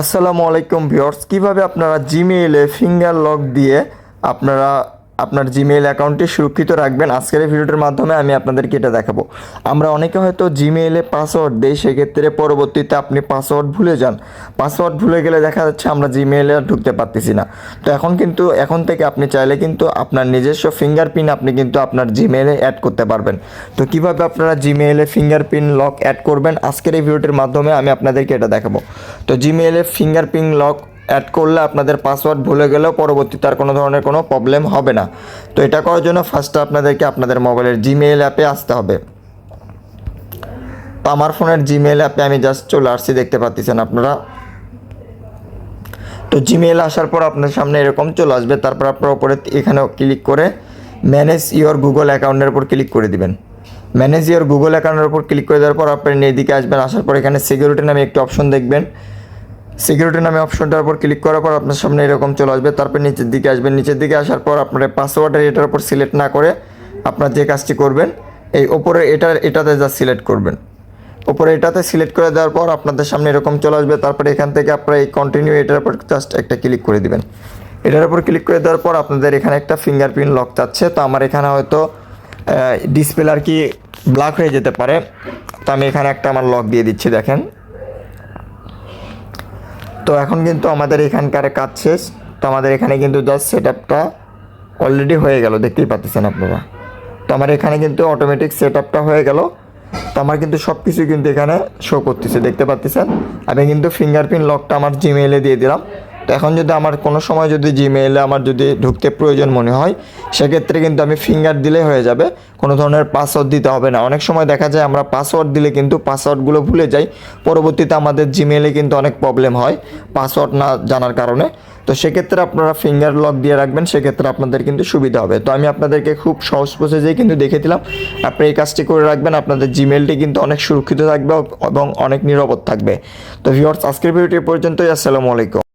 আসসালামু আলাইকুম ভিউয়ার্স কীভাবে আপনারা জিমেইলে ফিঙ্গার লক দিয়ে আপনারা আপনার জিমেইল অ্যাকাউন্টটি সুরক্ষিত রাখবেন। আজকের ভিডিওটির মাধ্যমে আমি আপনাদেরকে এটা দেখাবো। আমরা অনেকে হয়তো জিমেইলে পাসওয়ার্ড দেই, সেক্ষেত্রে পরবর্তীতে আপনি পাসওয়ার্ড ভুলে যান। পাসওয়ার্ড ভুলে গেলে দেখা যাচ্ছে আমরা জিমেইলে ঢুকতে পারতেছি না। তো এখন কিন্তু, এখন থেকে আপনি চাইলে কিন্তু আপনার নিজস্ব ফিঙ্গারপ্রিন্ট আপনি কিন্তু আপনার জিমেইলে অ্যাড করতে পারবেন। তো কীভাবে আপনারা জিমেইলে ফিঙ্গারপ্রিন্ট লক অ্যাড করবেন? আজকের এই ভিডিওটির মাধ্যমে আমি আপনাদেরকে এটা দেখাবো। তো জিমেইলে ফিঙ্গারপ্রিন্ট লক অ্যাড করলে আপনাদের পাসওয়ার্ড ভুলে গেলেও পরবর্তীতে আর কোনো ধরনের কোনো প্রবলেম হবে না। তো এটা করার জন্য ফার্স্টে আপনাদেরকে আপনাদের মোবাইলের জিমেইল অ্যাপে আসতে হবে। তো আমার ফোনের জিমেইল অ্যাপে আমি জাস্ট চলে আসছি, দেখতে পাচ্ছেন আপনারা। তো জিমেইল আসার পর আপনার সামনে এরকম চলে আসবে, তারপর আপনার উপরে এখানে ক্লিক করে ম্যানেজ ইওর গুগল অ্যাকাউন্টের উপর ক্লিক করে দিবেন। ম্যানেজ ইওর গুগল অ্যাকাউন্টের উপর ক্লিক করে দেওয়ার পর আপনি এদিকে আসবেন, আসার পর এখানে সিকিউরিটি নামে একটি অপশন দেখবেন। সিকিউরিটি নামে অপশনটার উপর ক্লিক করার পর আপনার সামনে এরকম চলে আসবে। তারপর নিচের দিকে আসবেন নিচের দিকে আসার পর আপনার পাসওয়ার্ডের এটার উপর সিলেক্ট না করে আপনার যে কাজটি করবেন, এই ওপরে এটার এটাতে যা সিলেক্ট করবেন। ওপরে এটাতে সিলেক্ট করে দেওয়ার পর আপনাদের সামনে এরকম চলে আসবে। তারপরে এখান থেকে আপনারা এই কন্টিনিউ এটার উপর জাস্ট একটা ক্লিক করে দিবেন। এটার উপর ক্লিক করে দেওয়ার পর আপনাদের এখানে একটা ফিঙ্গারপ্রিন্ট লক চাচ্ছে তো আমার এখানে হয়তো ডিসপ্লে আর কি ব্ল্যাক হয়ে যেতে পারে। তো আমি এখানে একটা আমার লক দিয়ে দিচ্ছি, দেখেন। তো এখন কিন্তু আমাদের এখানকার কাজ শেষ। তো আমাদের এখানে কিন্তু জাস্ট সেট আপটা অলরেডি হয়ে গেল, দেখতেই পাচ্ছেন আপনারা। তো আমার এখানে কিন্তু অটোমেটিক সেট আপটা হয়ে গেল। তো আমার কিন্তু সব কিছু কিন্তু এখানে শো করতেছে, দেখতে পাচ্ছেন। আমি কিন্তু ফিঙ্গারপ্রিন্ট লকটা আমার জিমেইলে দিয়ে দিলাম। তো এখন যদি আমার কোনো সময় যদি জিমেইলে আমার যদি ঢুকতে প্রয়োজন মনে হয়, সেক্ষেত্রে কিন্তু আমি ফিঙ্গার দিলে হয়ে যাবে। কোনো ধরনের পাসওয়ার্ড দিতে হবে না। অনেক সময় দেখা যায় আমরা পাসওয়ার্ড দিলে কিন্তু পাসওয়ার্ডগুলো ভুলে যাই। পরবর্তীতে আমাদের জিমেইলে কিন্তু অনেক প্রবলেম হয় পাসওয়ার্ড না জানার কারণে। তো সেক্ষেত্রে আপনারা ফিঙ্গার লক দিয়ে রাখবেন, সেক্ষেত্রে আপনাদের কিন্তু সুবিধা হবে। তো আমি আপনাদেরকে খুব সহজ প্রসেসেই কিন্তু দেখে দিলাম আপনি এই কাজটি করে রাখবেন, আপনাদের জিমেলটি কিন্তু অনেক সুরক্ষিত থাকবে এবং অনেক নিরাপদ থাকবে। তো ভিউয়ার্স আজকের ভিডিওটি পর্যন্তই। আসসালামু আলাইকুম।